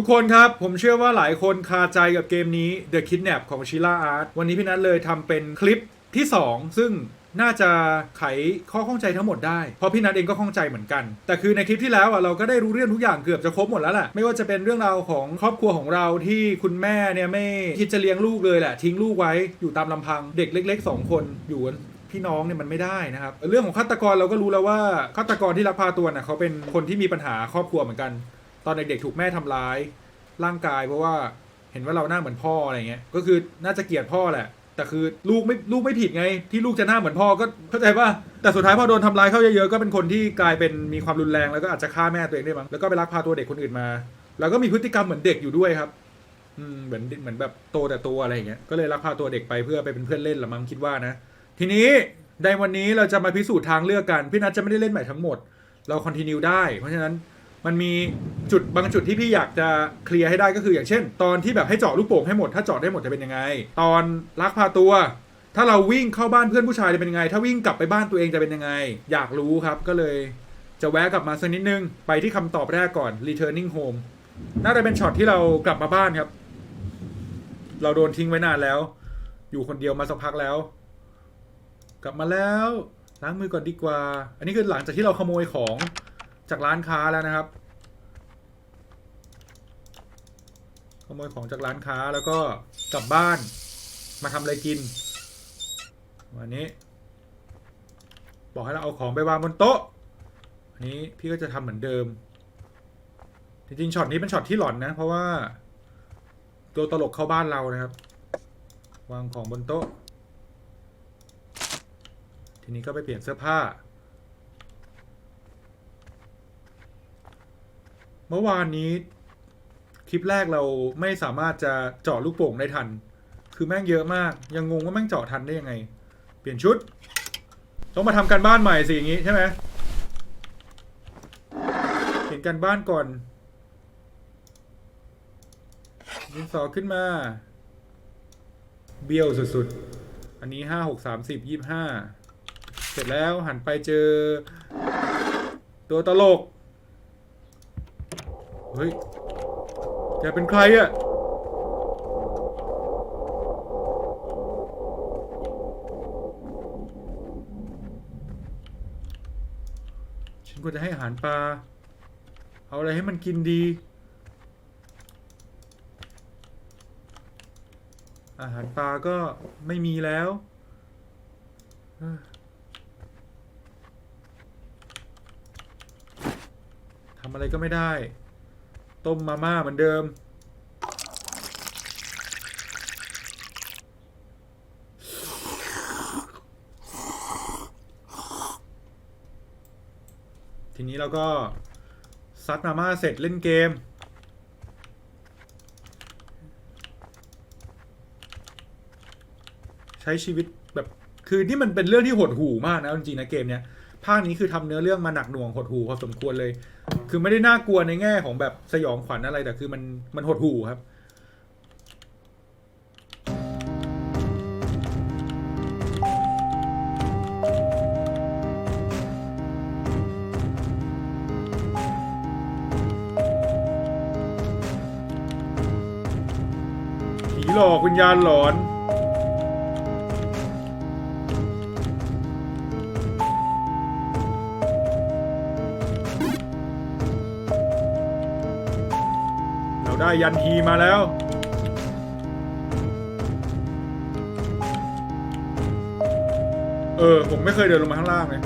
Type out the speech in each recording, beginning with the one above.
ทุกคนครับผมเชื่อว่าหลายคนคาใจกับเกมนี้ The Kidnap ของ Sheila Art วันนี้พี่นัทเลยทำเป็นคลิปที่ 2 ซึ่งน่าจะไขข้อข้องใจทั้งหมดได้ เพราะพี่นัทเองก็ข้องใจเหมือนกัน แต่คือในคลิปที่แล้วอะเราก็ได้รู้เรื่องทุกอย่างเกือบจะครบหมดแล้วแหละ ไม่ว่าจะเป็นเรื่องราวของครอบครัวของเราที่คุณแม่เนี่ยไม่คิดจะเลี้ยงลูกเลยแหละ ทิ้งลูกไว้อยู่ตามลำพังเด็กเล็ก ๆ 2 คนอยู่กันพี่น้องเนี่ยมันไม่ได้นะครับ เรื่องของฆาตกรเราก็รู้แล้วว่าฆาตกรที่ลักพาตัวน่ะเขาเป็นคนที่มีปัญหาครอบครัวเหมือนกัน ตอนเด็กๆถูกแม่ทำร้าย ร่างกายเพราะว่าเห็นว่าเราหน้าเหมือนพ่ออะไรเงี้ย ก็คือน่าจะเกลียดพ่อแหละ แต่คือลูกไม่ลูกไม่ผิดไง ที่ลูกจะหน้าเหมือนพ่อก็เข้าใจว่าแต่สุดท้ายพอโดนทำร้ายเข้าเยอะๆก็เป็นคนที่กลายเป็นมีความรุนแรงแล้วก็อาจจะฆ่าแม่ตัวเองได้มั้งแล้วก็ไปลักพาตัวเด็กคนอื่นมา แล้วก็มีพฤติกรรมเหมือนเด็กอยู่ด้วยครับอืมเหมือนเหมือนแบบโตแต่ตัวอะไรอย่างเงี้ยก็เลยลักพาตัวเด็กไปเพื่อไปเป็นเพื่อนเล่นละมั้งคิดว่านะ ทีนี้ในวันนี้เราจะมาพิสูจน์ทางเลือกกันพี่นัทจะไม่ได้เล่นใหม่ทั้งหมด เราคอนติเนียได้ เพราะฉะนั้น มันมีจุดบางจุดที่พี่อยากจะเคลียร์ให้ได้ก็คืออย่างเช่น ตอนที่แบบให้เจาะลูกโป่งให้หมด ถ้าเจาะได้หมดจะเป็นยังไง ตอนลักพาตัว ถ้าเราวิ่งเข้าบ้านเพื่อนผู้ชายจะเป็นยังไง ถ้าวิ่งกลับไปบ้านตัวเองจะเป็นยังไง อยากรู้ครับก็เลย จะแวะกลับมาสักนิดนึง ไปที่คำตอบแรกก่อน returning home น่าจะเป็นช็อตที่เรากลับมาบ้านครับ เราโดนทิ้งไว้นานแล้ว อยู่คนเดียวมาสักพักแล้ว กลับมาแล้วล้างมือก่อนดีกว่า อันนี้คือหลังจากที่เราขโมยของ จากร้านค้าแล้วนะครับ ขโมยของจากร้านค้าแล้วก็กลับบ้านมาทำอะไรกิน วันนี้ บอกให้เราเอาของไปวางบนโต๊ะอันนี้พี่ก็จะทำเหมือนเดิม จริงๆช็อตนี้เป็นช็อตที่หลอนนะ เพราะว่าตัวตลกเข้าบ้านเรานะครับ วางของบนโต๊ะ ทีนี้ก็ไปเปลี่ยนเสื้อผ้า เมื่อวานนี้ คลิปแรกเราไม่สามารถจะเจาะลูกโป่งได้ทัน คือแม่งเยอะมาก ยังงงว่าแม่งเจาะทันได้ยังไง เปลี่ยนชุด ต้องมาทำการบ้านใหม่สิอย่างนี้ใช่ไหมเปลี่ยนการบ้านก่อนดินสอขึ้นมา เบี้ยวสุดๆ อันนี้ห้าหกสามสิบยี่ห้าเสร็จแล้วหันไปเจอ ตัวตลก เฮ้ย แกเป็นใครอะ ฉันก็จะให้อาหารปลา เอาอะไรให้มันกินดี อาหารปลาก็ไม่มีแล้วทำอะไรก็ไม่ได้ ต้มมาม่าเหมือนเดิม ทีนี้เราก็ ซัดมาม่าเสร็จเล่นเกม ใช้ชีวิตแบบคือนี่มันเป็นเรื่องที่หดหู่มากนะจริงๆนะเกมเนี้ยภาคนี้คือทำเนื้อเรื่องมาหนักหน่วงหดหู่พอสมควรเลย คือไม่ได้น่ากลัวในแง่ของแบบสยองขวัญอะไรแต่คือมันมันหดหู่ครับ ผีหลอกวิญญาณหลอน ได้ยันทีมาแล้ว เออ ผมไม่เคยเดินลงมาข้างล่างเลย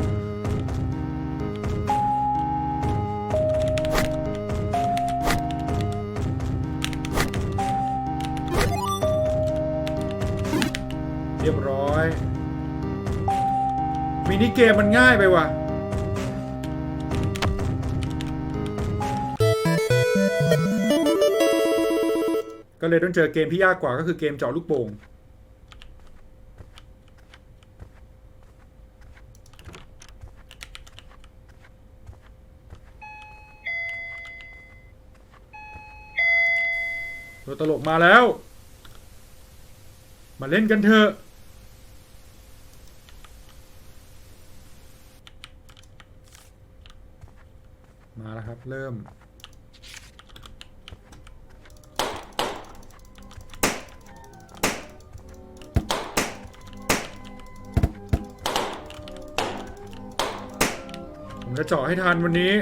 เรียบร้อยมินิเกมมันง่ายไปว่ะ ก็เลยต้องเจอเกมที่ยากกว่าก็คือเกมเจาะลูกโป่งตัวตลกมาแล้ว มาเล่นกันเถอะมาแล้วครับ เริ่ม ผมจะเจาะให้ทันวันนี้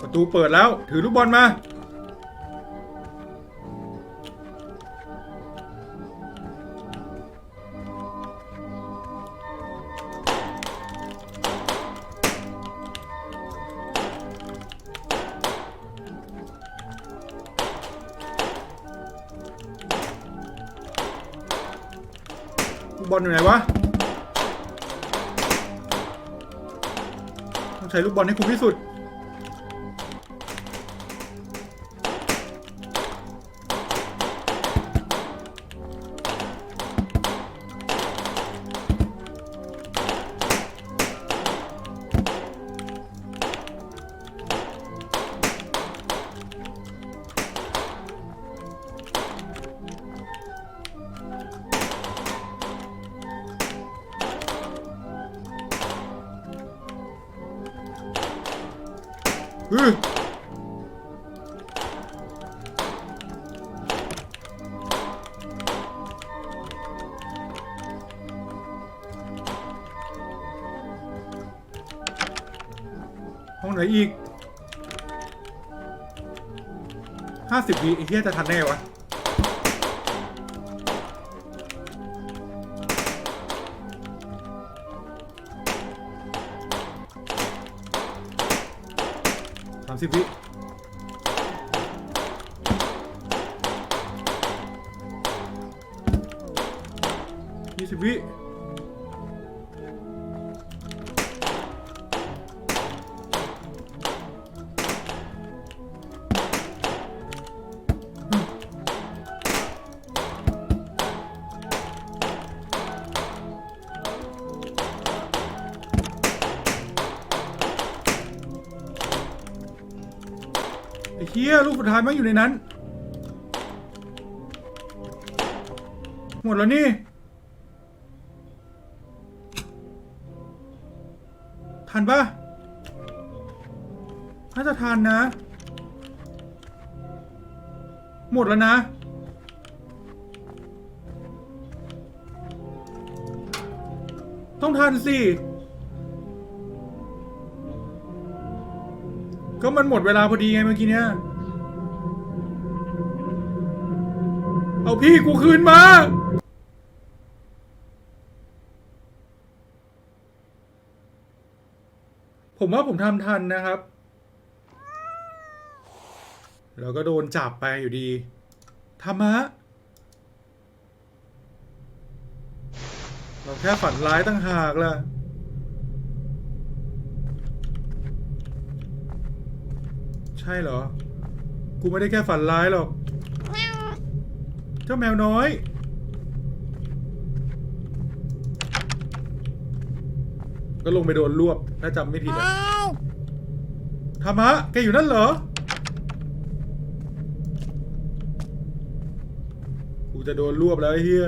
ประตูเปิดแล้ว ถือลูกบอลมา ลูกบอลให้คุ้มที่สุด สิบวิไอ้เหี้ยจะทันแน่วะ สามสิบวิยี่สิบวิ ท้ายมันอยู่ในนั้น หมดแล้วนี่ ทันปะน่าจะทันนะ หมดแล้วนะต้องทันสิ ก็มันหมดเวลาพอดีไงเมื่อกี้เนี้ย เอาพี่กูคืนมาผมว่าผมทำทันนะครับ แล้วก็โดนจับไปอยู่ดี ธรรมะ เราแค่ฝันร้ายตั้งหากล่ะ ใช่เหรอ กูไม่ได้แค่ฝันร้ายหรอก เจ้าแมวน้อย ก็ลงไปโดนรวบถ้าจำไม่ผิดอะธรรมะแกอยู่นั่นเหรอ กูจะโดนรวบแล้วไอ้เฮีย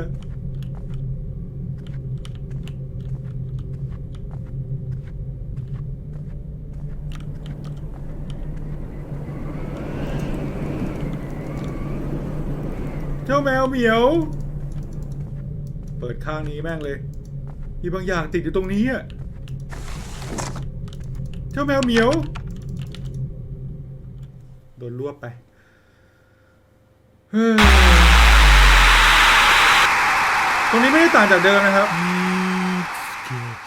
จ้าแมวเหมียว เปิดข้างนี้แม่งเลย มีบางอย่างติดอยู่ตรงนี้อะ เจ้าแมวเหมียว โดนรวบไป ตรงนี้ไม่ได้ต่างจากเดิมนะครับ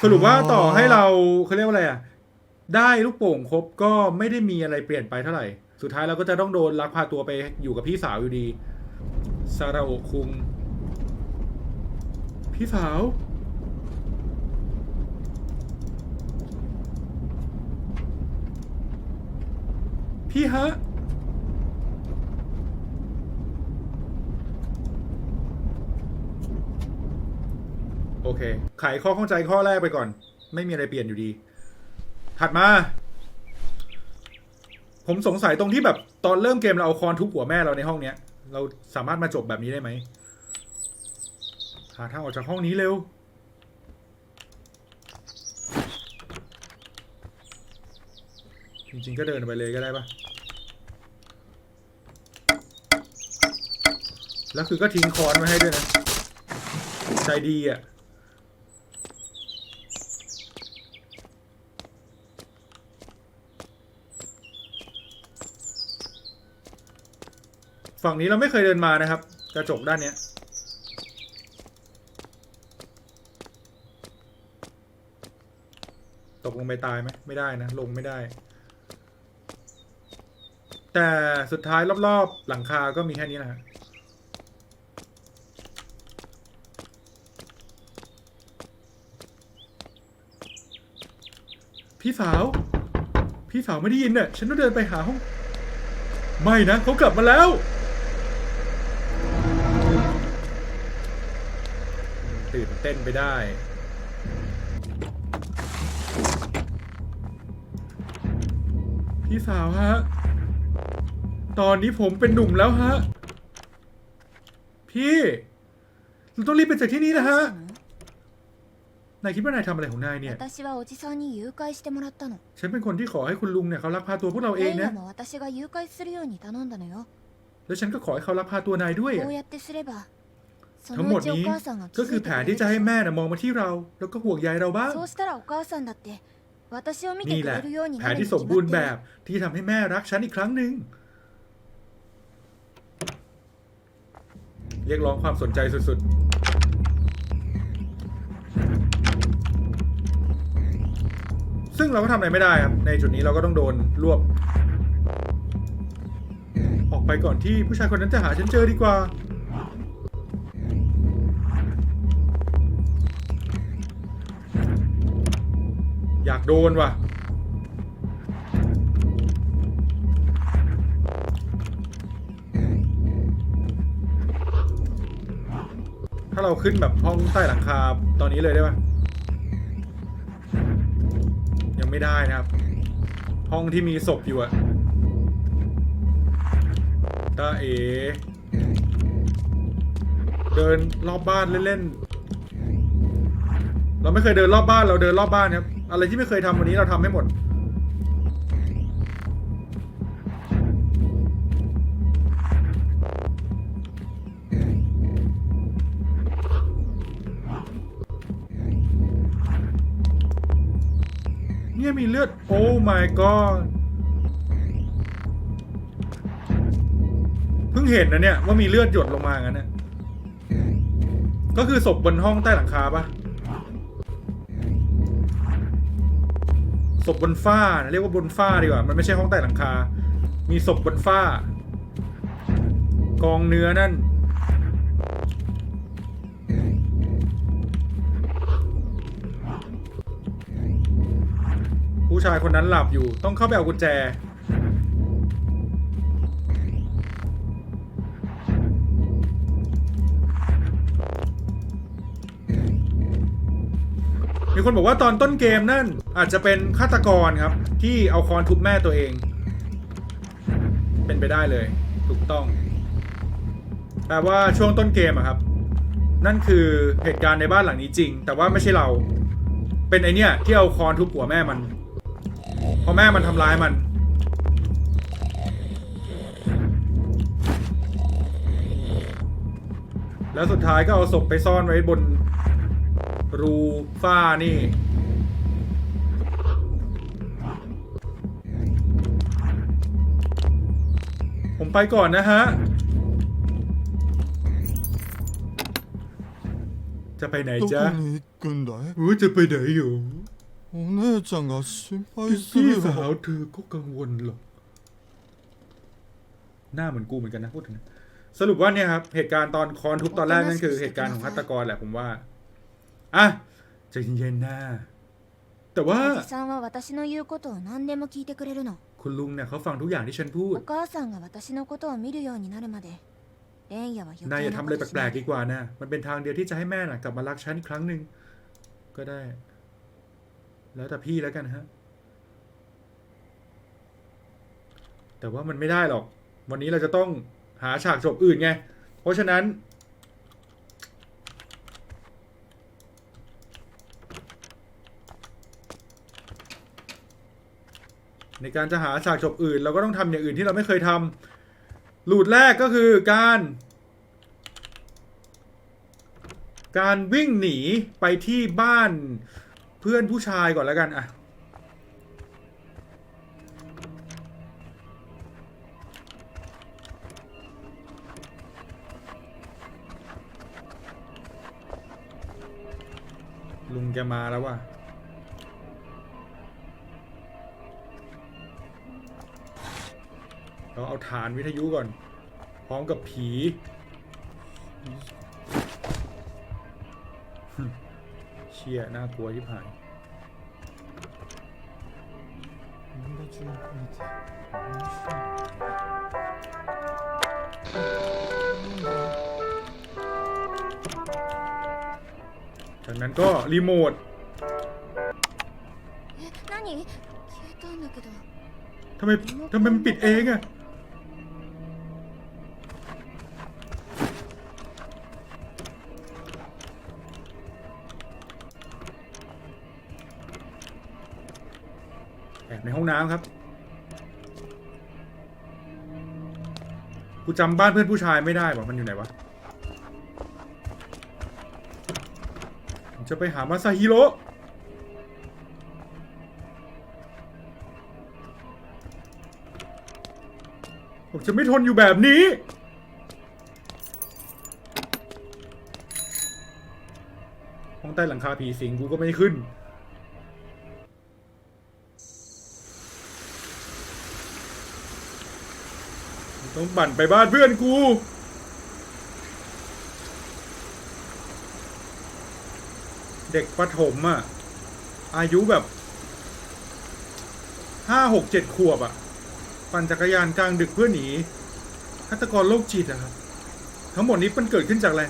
สรุปว่าต่อให้เราเขาเรียกว่าอะไรอะ ได้ลูกโป่งครบก็ไม่ได้มีอะไรเปลี่ยนไปเท่าไหร่ สุดท้ายเราก็จะต้องโดนลักพาตัวไปอยู่กับพี่สาวอยู่ดี ซาราโอคุง พี่สาว พี่ฮะ โอเค ไขข้อข้องใจข้อแรกไปก่อน ไม่มีอะไรเปลี่ยนอยู่ดี ถัดมา ผมสงสัยตรงที่แบบตอนเริ่มเกมเราเอาคอนทุบหัวแม่เราในห้องเนี้ย เราสามารถมาจบแบบนี้ได้ไหมหาทางออกจากห้องนี้เร็ว จริงๆก็เดินไปเลยก็ได้ปะแล้วคือก็ทิ้งคอนไว้ให้ด้วยนะ ใจดีอะ ฝั่งนี้เราไม่เคยเดินมานะครับ กระจกด้านเนี้ยตกลงไปตายไหมไม่ได้นะ ลงไม่ได้ แต่สุดท้ายรอบๆ หลังคาก็มีแค่นี้นะฮะพี่สาว พี่สาวไม่ได้ยินเนี่ยฉันต้องเดินไปหาห้อง ไม่นะเขากลับมาแล้ว เต้นไปได้ พี่สาวฮะ ตอนนี้ผมเป็นหนุ่มแล้วฮะ พี่ เราต้องรีบไปจากที่นี่นะฮะ นายคิดว่านายทำอะไรของนายเนี่ย 私はおじさんに誘拐してもらったの ฉันเป็นคนที่ขอให้คุณลุงเนี่ยเขาลักพาตัวพวกเราเอง レイ นะ ヤも私が誘拐するように頼んだのよ แล้วฉันก็ขอให้เขาลักพาตัวนายด้วย こ อะ うやってすればそ ทั้งหมดนี้ก็คือแผนที่จะให้แม่นะมองมาที่เรา แล้วก็ห่วงใยเราบ้างนี่แหละแผนที่สมบูรณ์แบบที่ทำให้แม่รักฉันอีกครั้งหนึ่งเรียกร้องความสนใจสุดๆ ซึ่งเราก็ทำอะไรไม่ได้ครับ ในจุดนี้เราก็ต้องโดนรวบ ออกไปก่อนที่ผู้ชายคนนั้นจะหาฉันเจอดีกว่า อยากโดนว่ะ ถ้าเราขึ้นแบบห้องใต้หลังคาตอนนี้เลยได้ปะยังไม่ได้นะครับ ห้องที่มีศพอยู่อะตาเอ เดินรอบบ้านเล่นๆ เราไม่เคยเดินรอบบ้านเราเดินรอบบ้านครับ อะไรที่ไม่เคยทำวันนี้เราทำให้หมด เนี่ยมีเลือด โอ้ my god เพิ่งเห็นนะเนี่ย ว่ามีเลือดหยดลงมางั้นเนี่ย ก็คือศพบนห้องใต้หลังคาปะ ศพบนฝ้า เรียกว่าบนฝ้าดีกว่า มันไม่ใช่ห้องใต้หลังคา มีศพบนฝ้า กองเนื้อนั่น ผู้ชายคนนั้นหลับอยู่ ต้องเข้าไปเอากุญแจ คนบอกว่าตอนต้นเกมนั่น อาจจะเป็นฆาตกรครับ ที่เอาคอนทุบแม่ตัวเอง เป็นไปได้เลย ถูกต้องแปลว่าช่วงต้นเกมอะครับ นั่นคือเหตุการณ์ในบ้านหลังนี้จริง แต่ว่าไม่ใช่เรา เป็นไอเนี้ยที่เอาคอนทุบหัวแม่มันพราะแม่มันทำร้ายมันแล้วสุดท้ายก็เอาศพไปซ่อนไว้บน รูฝ้านี่ ผมไปก่อนนะฮะ จะไปไหนจ๊ะรู้จะไปไหนอยู่พี่สาวเธอก็กังวลหรอกหน้าเหมือนกูเหมือนกันนะพูดถึงสรุปว่าเนี่ยครับเหตุการณ์ตอนคอนทุบตอนแรกนั่นคือเหตุการณ์ของฆาตกรแหละผมว่า อ่ะใจเย็นๆนะแต่ว่า おじさんは私の言うことを何でも聞いてくれるの คุณลุงเนี่ยเขาฟังทุกอย่างที่ฉันพูด お母さんが私のことを見るようになるまでレンヤは余 นายอย่า 計 ทำ な อะไร ことし แปล ない กๆดีกว่านะ มันเป็นทางเดียวที่จะให้แม่น่ะกลับมารักฉันอีกครั้งหนึ่ง ก็ได้ แล้วแต่พี่แล้วกันฮะ แต่ว่ามันไม่ได้หรอก วันนี้เราจะต้องหาฉากจบอื่นไง เพราะฉะนั้น ในการจะหาฉากจบอื่น เราก็ต้องทำอย่างอื่นที่เราไม่เคยทำลูดแรกก็คือการ การวิ่งหนีไปที่บ้านเพื่อนผู้ชายก่อนแล้วกันอะลุงแกมาแล้วว่ะ เราเอาฐานวิทยุก่อน พร้อมกับผี เชี่ยน่ากลัวที่ผ่านจากนั้นก็รีโมททำไมทำไมมันปิดเองอะ กูจำบ้านเพื่อนผู้ชายไม่ได้ว่ามันอยู่ไหนวะผมจะไปหามาซาฮิโร่ผมจะไม่ทนอยู่แบบนี้ ห้องใต้หลังคาผีสิงกูก็ไม่ขึ้น งปั่นไปบ้านเพื่อนกูเด็กประถมอะอายุแบบห้าหกเจ็ดขวบอะปั่นจักรยานกลางดึกเพื่อหนีฆาตกรโรคจิตอะครับ ทั้งหมดนี้มันเกิดขึ้นจากอะไร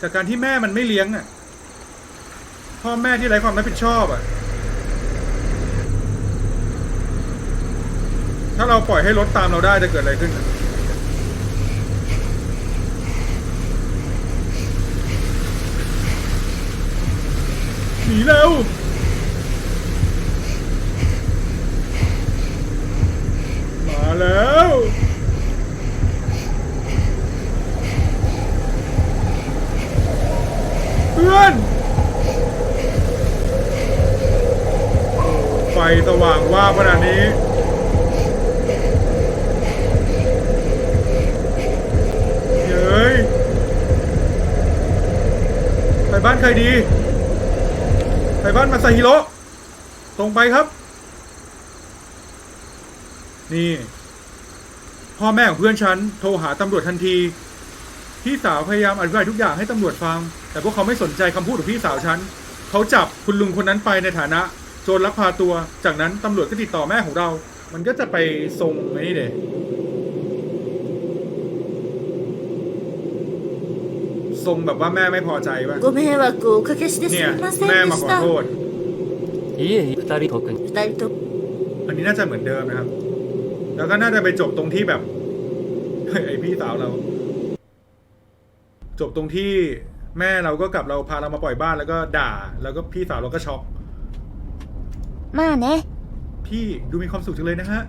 จากการที่แม่มันไม่เลี้ยงอะพ่อแม่ที่ไร้ความรับผิดชอบอะ ถ้าเราปล่อยให้รถตามเราได้จะเกิดอะไรขึ้นหนีเร็วมาแล้วเพื่อนไฟสว่างว่าขนาดนี้ เย้ย ไปบ้านใครดี ไปบ้านมาซาฮิโร่ตรงไปครับ นี่ พ่อแม่ของเพื่อนฉัน โทรหาตำรวจทันที พี่สาวพยายามอธิบายทุกอย่างให้ตำรวจฟัง แต่พวกเขาไม่สนใจคำพูดของพี่สาวฉัน เขาจับคุณลุงคนนั้นไปในฐานะ โจรลักพาตัว จากนั้นตำรวจก็ติดต่อแม่ของเรา มันก็จะไปทรงไอ้นี่เด ทรงแบบว่าแม่ไม่พอใจป่ะ ご迷惑をおかけしてす เนี่ย みません แม่ で มา し ขอ た โทษ いえ二人特に二人と อันนี้น่าจะเหมือนเดิมนะครับ แล้วก็น่าจะไปจบตรงที่แบบ ไอพี่สาวเรา จบตรงที่แม่เราก็กลับเราพาเรามาปล่อยบ้านแล้วก็ด่า แล้วก็พี่สาวเราก็ช็อก まあね พี่ดูมีความสุขจังเลยนะฮะ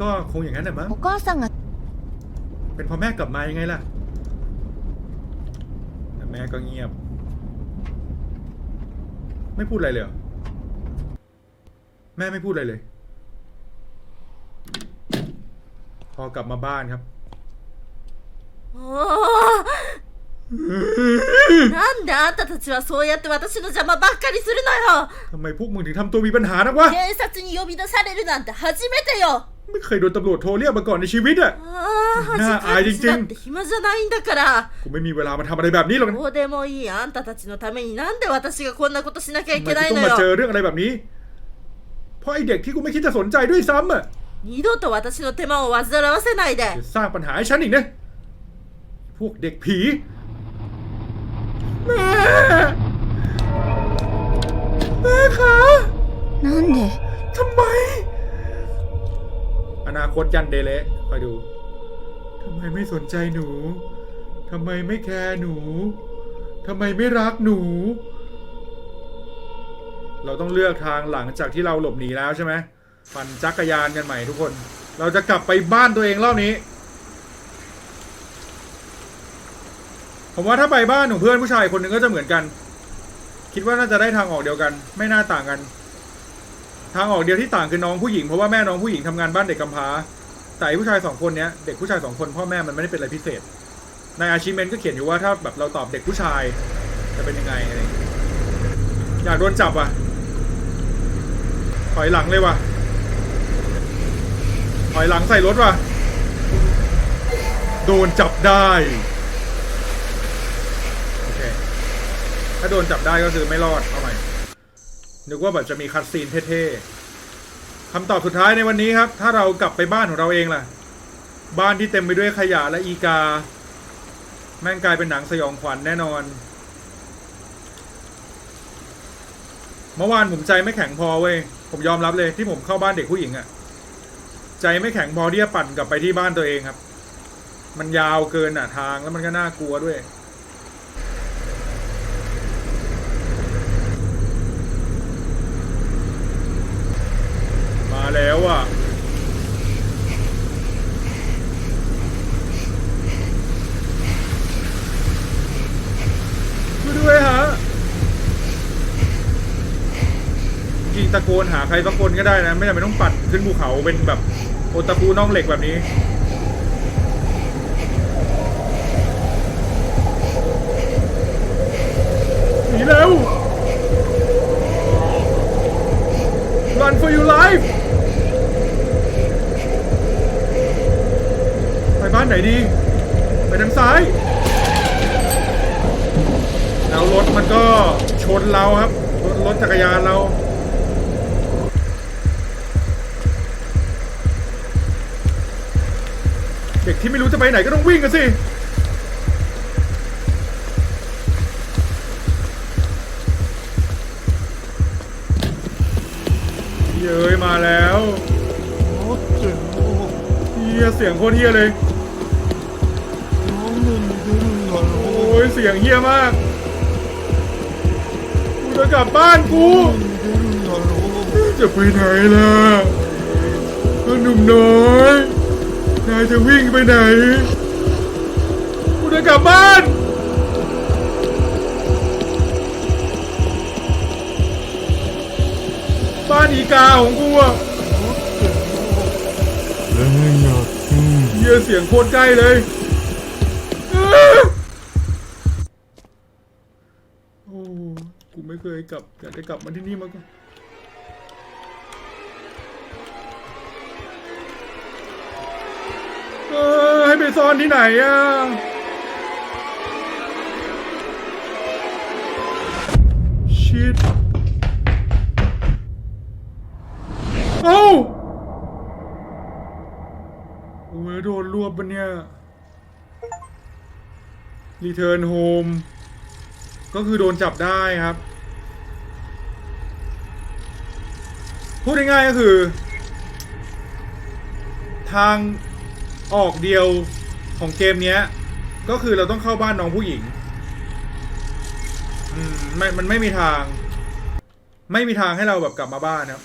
ก็คงอย่างนั้นแหละมั้ง お母さんが เป็นเพอแม่กลับมายังไงล่ะ แต่แม่ก็เงียบ ไม่พูดอะไรเลยเหรอแม่ไม่พูดอะไรเลย พอกลับมาบ้านครับ おーなんであんたたちはそうやって私の邪魔ばっかりするのよ ทำไมพวกมึงถึงทำตัวมีปัญหานักวะ 警察に呼び出されるなんて初めてよ ไม่เคยโดนตำรวจโทรเรียกมาก่อนในชีวิตอะ ああなあ恥ずかしだあいって暇じゃないんだから กูไม่มีเวลามาทำอะไรแบบนี้หรอกนะ どうでもいいあんたたちのためになんで私がこんなことしなきゃい ทำไม けない กูต้อ の งมาเจอ よ เรื่องอะไรแบบนี้ เพราะไอเด็กที่กูไม่คิดจะสนใจด้วยซ้ำอะ 二度と私の手間を煩わせないで จะสร้างปัญหาให้ฉันอีกนะ พวกเด็กผี แม่ แม่คะ なんで ทำไม อนาคตยันเดเละคอยดูทำไมไม่สนใจหนูทำไมไม่แคร์หนูทำไมไม่รักหนู เราต้องเลือกทางหลังจากที่เราหลบหนีแล้วใช่ไหมปั่นจักรยานกันใหม่ทุกคน เราจะกลับไปบ้านตัวเองรอบนี้ ผมว่าถ้าไปบ้านของเพื่อนผู้ชายคนหนึ่งก็จะเหมือนกัน คิดว่าน่าจะได้ทางออกเดียวกัน ไม่น่าต่างกัน ทางออกเดียวที่ต่างคือน้องผู้หญิงเพราะว่าแม่น้องผู้หญิงทำงานบ้านเด็กกำพร้าแต่ไอ้ผู้ชายสองคนเนี้ยเด็กผู้ชายสองคนพ่อแม่มันไม่ได้เป็นอะไรพิเศษ ในอาชีเมนก็เขียนอยู่ว่าถ้าแบบเราตอบเด็กผู้ชายจะเป็นยังไงอะไรอย่างเงี้ยอยากโดนจับอะถอยหลังเลยว่ะถอยหลังใส่รถว่ะโดนจับได้โอเคถ้าโดนจับได้ก็คือไม่รอดเอาใหม่ นึกว่าแบบจะมีคัดซีนเท่ๆคำตอบสุดท้ายในวันนี้ครับ ถ้าเรากลับไปบ้านของเราเองล่ะ บ้านที่เต็มไปด้วยขยะและอีกา แม่งกลายเป็นหนังสยองขวัญแน่นอน เมื่อวานผมใจไม่แข็งพอเว้ย ผมยอมรับเลยที่ผมเข้าบ้านเด็กผู้หญิงอะใจไม่แข็งพอที่จะปั่นกลับไปที่บ้านตัวเองครับ มันยาวเกินอะทางแล้วมันก็น่ากลัวด้วย แล้วอะช่วยด้วยฮะจริงตะโกนหาใครสักคนก็ได้นะ ไม่จำเป็นต้องปัดขึ้นภูเขาเป็นแบบโอตาคูน่องเหล็กแบบนี้หนีแล้ว Run for your life ไปบ้านไหนดี ไปทางซ้าย แล้วรถมันก็ชนเราครับรถจักรยานเราเด็กที่ไม่รู้จะไปไหนก็ต้องวิ่งกันสิ เย้ยมาแล้วเฮียเสียงโคตรเฮียเลย้ยเสียงเฮี้ยมาก กูจะกลับบ้านกูจะไปไหนล่ะก็หนุ่มน้อยนายจะวิ่งไปไหน กูจะกลับบ้านบ้านอีกาของกูอะเฮียเสียงโคตรใกล้เลย ยกลับอยากจะกลับมาที่นี่มาก่อนเออให้ไปซ่อนที่ไหนอะชิดเอ้าโอ้ยโดนรวบปะเนี่ยรีเทิร์นโฮมก็คือโดนจับได้ครับ พูดง่ายๆก็คือ ทางออกเดียวของเกมเนี้ย ก็คือเราต้องเข้าบ้านน้องผู้หญิงอืมไม่มันไม่มีทาง ไม่มีทางให้เราแบบกลับมาบ้านครับ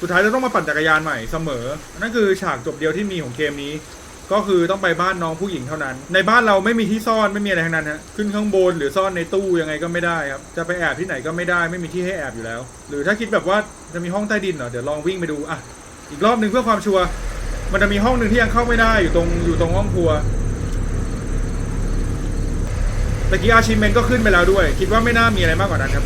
สุดท้ายเราต้องมาปั่นจักรยานใหม่เสมอ นั่นคือฉากจบเดียวที่มีของเกมนี้ ก็คือต้องไปบ้านน้องผู้หญิงเท่านั้น ในบ้านเราไม่มีที่ซ่อนไม่มีอะไรทั้งนั้นฮะขึ้นข้างบนหรือซ่อนในตู้ยังไงก็ไม่ได้ครับจะไปแอบที่ไหนก็ไม่ได้ไม่มีที่ให้แอบอยู่แล้ว หรือถ้าคิดแบบว่าจะมีห้องใต้ดินเหรอเดี๋ยวลองวิ่งไปดูอะอีกรอบหนึ่งเพื่อความชัวร์มันจะมีห้องหนึ่งที่ยังเข้าไม่ได้อยู่ตรงอยู่ตรงห้องครัวตะกี้อาชิเมนก็ขึ้นไปแล้วด้วย คิดว่าไม่น่ามีอะไรมากกว่านั้นครับ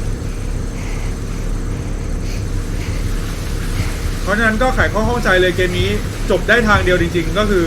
เพราะฉะนั้นก็ไขข้อข้องใจเลยเกมนี้จบได้ทางเดียวจริง ๆ ก็คือ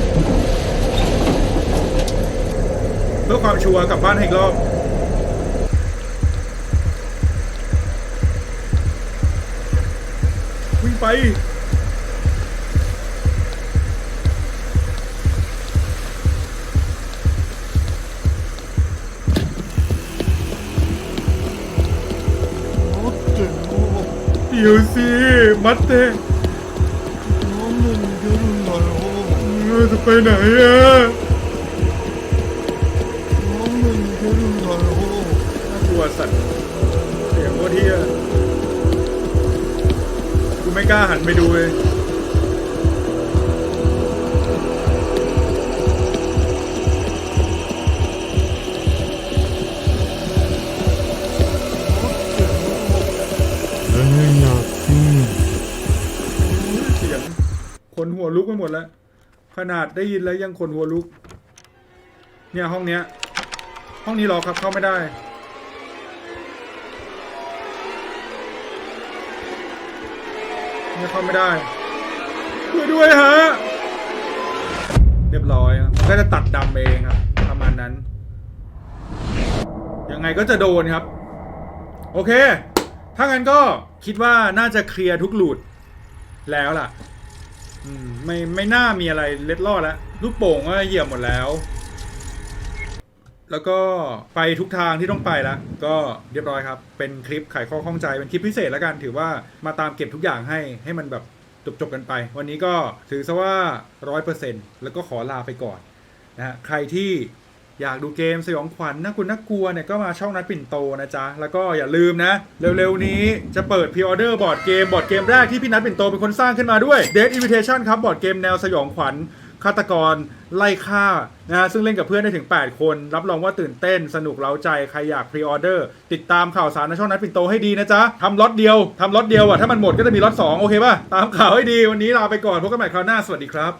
พื่อความชัวร์กลับบ้านให้อีกรอบ วิ่งไป อยู่สิมัดเตะ 너는 결혼 말고เรอจะไปไหนอะ เที่ยกูไม่กล้าหันไปดูเลยเสียขนหัวลุกไปหมดแล้ว ขนาดได้ยินแล้วยังขนหัวลุก เนี่ยห้องเนี้ย ห้องนี้รอครับเข้าไม่ได้ เนี่ยเข้าไม่ได้ช่วยด้วยฮะ เรียบร้อยครับมันก็จะตัดดำเองครับ ประมาณนั้น ยังไงก็จะโดนครับ โอเค ถ้างั้นก็คิดว่าน่าจะเคลียร์ทุกหลุดแล้วล่ะ อืม ไม่ไม่น่ามีอะไรเล็ดลอดแล้วลูกโป่งก็เหยียบหมดแล้ว แล้วก็ไปทุกทางที่ต้องไปแล้ว ก็เรียบร้อยครับ เป็นคลิปไขข้อข้องใจ เป็นคลิปพิเศษแล้วกัน ถือว่ามาตามเก็บทุกอย่างให้ให้มันแบบจบจบกันไป วันนี้ก็ถือซะว่าร้อยเปอร์เซ็นต์แล้วก็ขอลาไปก่อนนะฮะ ใครที่อยากดูเกมสยองขวัญน่ากลัวน่ากลัวเนี่ยก็มาช่องนัดปิ่นโตนะจ๊ะ แล้วก็อย่าลืมนะ เร็วๆนี้จะเปิดพ r ออเดอร์บอร์ดเกมบอร์ดเกมแรกที่พี่นัดปิ่นโตเป็นคนสร้างขึ้นมาด้วย Dead Invitation ครับบอร์ดเกมแนวสยองขวัญ ฆาตกรไล่ฆ่านะฮะซึ่งเล่นกับเพื่อนได้ถึง 8 คน รับรองว่าตื่นเต้นสนุกเร้าใจ ใครอยากพรีออเดอร์ติดตามข่าวสารในช่องนัดปิ่นโตให้ดีนะจ๊ะทำล็อตเดียวทำล็อตเดียวอะถ้ามันหมดก็จะมีล็อต2โอเคป่ะตามข่าวให้ดีวันนี้ลาไปก่อนพบกันใหม่คราวหน้าสวัสดีครับ